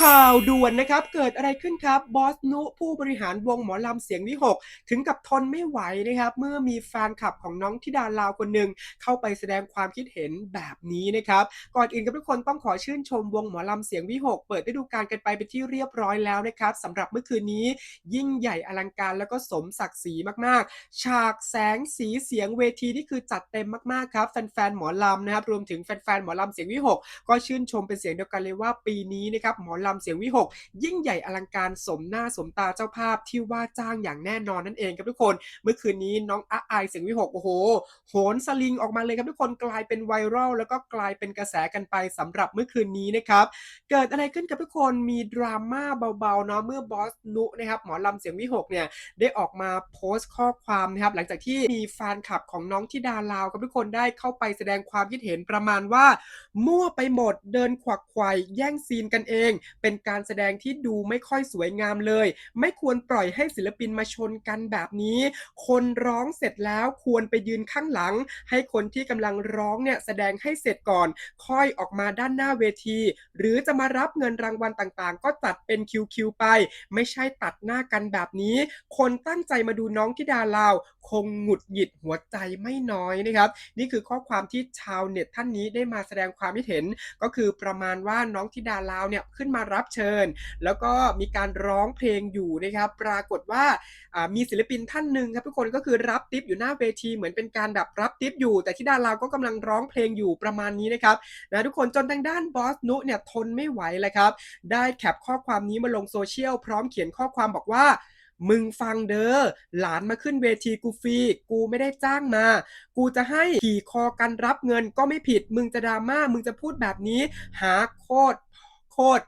ข่าวด่วนนะครับ เกิดอะไรขึ้นครับ บอสนุผู้บริหารวงหมอลำเสียงวิหก ถึงกับทนไม่ไหวนะครับ เมื่อมีแฟนคลับของน้องธิดาลาวคนหนึ่งเข้าไปแสดงความคิดเห็นแบบนี้นะครับ ก่อนอื่นกับทุกคนต้องขอชื่นชมวงหมอลำเสียงวิหก เปิดฤดูกาลกันไปเป็นที่เรียบร้อยแล้วนะครับสำหรับเมื่อคืนนี้ ยิ่งใหญ่อลังการแล้วก็สมศักดิ์ศรีมากๆ ฉากแสงสีเสียงเวทีนี่คือจัดเต็มมากๆครับแฟนๆหมอลำนะครับรวมถึงแฟนๆหมอลำเสียงวิหกก็ชื่นชมเป็นเสียงเดียวกันเลยว่าปีนี้นะครับหมอลำเสียงวิหก ยิ่งใหญ่อลังการสมหน้าสมตาเจ้าภาพที่ว่าจ้างอย่างแน่นอนนั่นเองครับทุกคน เมื่อคืนนี้น้องอาอเสียงวิหกโอ้โหโหนสลิงออกมาเลยครับทุกคนกลายเป็นไวรัลแล้วก็กลายเป็นกระแสกันไปสำหรับเมื่อคืนนี้นะครับเกิดอะไรขึ้นกับทุกคนมีดราม่าเบาๆเนาะเมื่อบอสนุนะครับหมอลำเสียงวิหกเนี่ยได้ออกมาโพสต์ข้อความนะครับหลังจากที่มีแฟนคลับของน้องที่ดาลาวครับทุกคนได้เข้าไปแสดงความคิดเห็นประมาณว่า มั่วไปหมดเดินขวักไขว่แย่งซีนกันเองเป็นการแสดงที่ดูไม่ค่อยสวยงามเลย ไม่ควรปล่อยให้ศิลปินมาชนกันแบบนี้ คนร้องเสร็จแล้วควรไปยืนข้างหลัง ให้คนที่กำลังร้องเนี่ยแสดงให้เสร็จก่อน ค่อยออกมาด้านหน้าเวที หรือจะมารับเงินรางวัลต่างๆ ก็จัดเป็นคิวๆไป ไม่ใช่ตัดหน้ากันแบบนี้ คนตั้งใจมาดูน้องที่ดาลาว คงหงุดหงิดหัวใจไม่น้อยนะครับ นี่คือข้อความที่ชาวเน็ตท่านนี้ได้มาแสดงความคิดเห็น ก็คือประมาณว่าน้องธิดาลาวเนี่ยขึ้นมารับเชิญ แล้วก็มีการร้องเพลงอยู่นะครับปรากฏว่ามีศิลปินท่านหนึ่งครับทุกคนก็คือรับทิปอยู่หน้าเวทีเหมือนเป็นการแบบรับทิปอยู่ แต่ธิดาลาก็กำลังร้องเพลงอยู่ประมาณนี้นะครับนะทุกคนจนทางด้านบอสนุเนี่ยทนไม่ไหวเลยครับได้แคปข้อความนี้มาลงโซเชียล พร้อมเขียนข้อความบอกว่ามึงฟังเด้อ หลานมาขึ้นเวทีกูฟรี กูไม่ได้จ้างมา กูจะให้ขี่คอกันรับเงินก็ไม่ผิด มึงจะดราม่า มึงจะพูดแบบนี้ หาโคตร ตร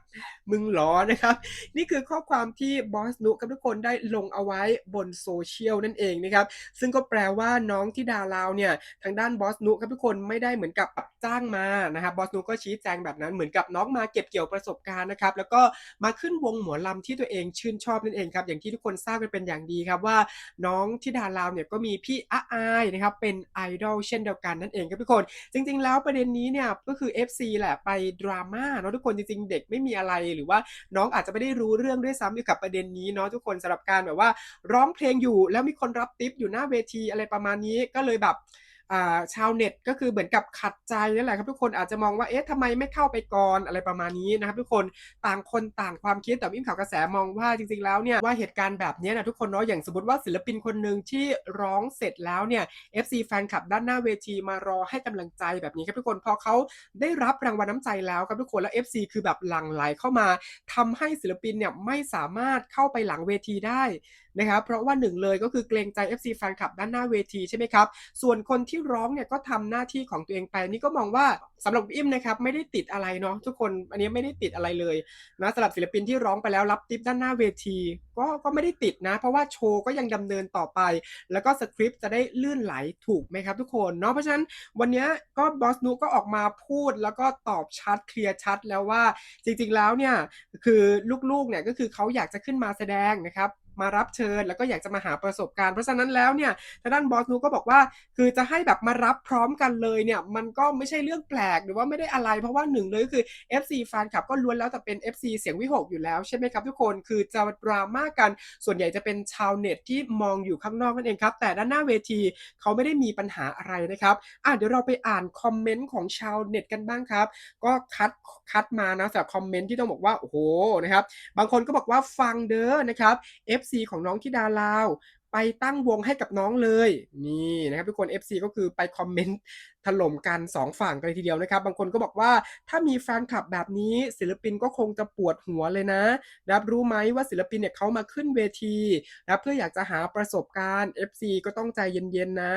มึงหรอนะครับ นี่คือข้อความที่บอสนุกับทุกคนได้ลงเอาไว้บนโซเชียลนั่นเองนะครับ ซึ่งก็แปลว่าน้องที่ดาลาวเนี่ย ทางด้านบอสนุครับทุกคนไม่ได้เหมือนกับจ้างมานะครับบอสนุก็ชี้แจงแบบนั้นเหมือนกับน้องมาเก็บเกี่ยวประสบการณ์นะครับ แล้วก็มาขึ้นวงหมอลำที่ตัวเองชื่นชอบนั่นเองครับ อย่างที่ทุกคนทราบกันเป็นอย่างดีครับว่า น้องที่ดาลาวเนี่ยก็มีพี่อาอายนะครับเป็นไอดอลเช่นเดียวกันนั่นเองครับทุกคน จริง ๆ แล้วประเด็นนี้เนี่ยก็คือ FC แหละไปดราม่าเนาะทุกคนจริงๆเด็กไม่มีอะไรหรือว่าน้องอาจจะไม่ได้รู้เรื่องด้วยซ้ำเกี่ยวกับประเด็นนี้เนาะทุกคนสำหรับการแบบว่าร้องเพลงอยู่แล้วมีคนรับทิปอยู่หน้าเวทีอะไรประมาณนี้ก็เลยแบบ ชาวเน็ตก็คือเหมือนกับขัดใจนั่นแหละครับทุกคนอาจจะมองว่าเอ๊ะทำไมไม่เข้าไปก่อนอะไรประมาณนี้นะครับทุกคนต่างคนต่างความคิดแต่วิมข่าวกระแสมองว่าจริงๆแล้วเนี่ยว่าเหตุการณ์แบบนี้นะทุกคนเนาะอย่างสมมติว่าศิลปินคนหนึ่งที่ร้องเสร็จแล้วเนี่ย FC แฟนคลับด้านหน้าเวทีมารอให้กำลังใจแบบนี้ครับทุกคนพอเขาได้รับรางวัลน้ำใจแล้วครับทุกคนแล้ว FC คือแบบหลั่งไหลเข้ามาทำให้ศิลปินเนี่ยไม่สามารถเข้าไปหลังเวทีได้นะครับเพราะว่าหนึ่งเลยก็คือเกรงใจ FC แฟนคลับด้านหน้าเวทีใช่ไหมครับส่วนคนที่ร้องเนี่ยก็ทำหน้าที่ของตัวเองไปนี่ก็มองว่าสำหรับอิมนะครับไม่ได้ติดอะไรเนาะทุกคนอันนี้ไม่ได้ติดอะไรเลยนะสำหรับศิลปินที่ร้องไปแล้วรับทิปด้านหน้าเวที ก็ก็ไม่ได้ติดนะ เพราะว่าโชว์ก็ยังดำเนินต่อไป แล้วก็สคริปต์จะได้ลื่นไหลถูกไหมครับทุกคนเนาะเพราะฉะนั้นวันนี้ก็บอสนูก็ออกมาพูดแล้วก็ตอบชัดเคลียร์ชัดแล้วว่าจริงๆแล้วเนี่ยคือลูกๆเนี่ยก็คือเขาอยากจะขึ้นมาแสดงนะครับ มารับเชิญ แล้วก็อยากจะมาหาประสบการณ์เพราะฉะนั้นแล้วเนี่ยทางด้านบอสนูก็บอกว่า คือจะให้แบบมารับพร้อมกันเลยเนี่ยมันก็ไม่ใช่เรื่องแปลกหรือว่าไม่ได้อะไร เพราะว่าหนึ่งเลยก็คือ FC แฟนคลับก็ล้วนแล้วแต่เป็น FC เสียงวิหกอยู่แล้วใช่ไหมครับทุกคนคือจะดราม่ากัน ส่วนใหญ่จะเป็นชาวเน็ตที่มองอยู่ข้างนอกนั่นเองครับ แต่ด้านหน้าเวทีเขาไม่ได้มีปัญหาอะไรนะครับอะเดี๋ยวเราไปอ่านคอมเมนต์ของชาวเน็ตกันบ้างครับ ก็คัดคัดมานะสำหรับคอมเมนต์ที่ต้องบอกว่าโอ้โหนะครับบางคนก็บอกว่าฟังเด้อนะครับ FC ของน้องที่ดาลาว ไปตั้งวงให้กับน้องเลย นี่นะครับทุกคน FC ก็คือไปคอมเมนต์ถล่มกัน 2 ฝั่งกันเลยทีเดียวนะครับ บางคนก็บอกว่าถ้ามีแฟนคลับแบบนี้ ศิลปินก็คงจะปวดหัวเลยนะนะครับรู้ไหมว่าศิลปินเนี่ยเขามาขึ้นเวทีนะเพื่ออยากจะหาประสบการณ์ FC ก็ต้องใจเย็นๆนะ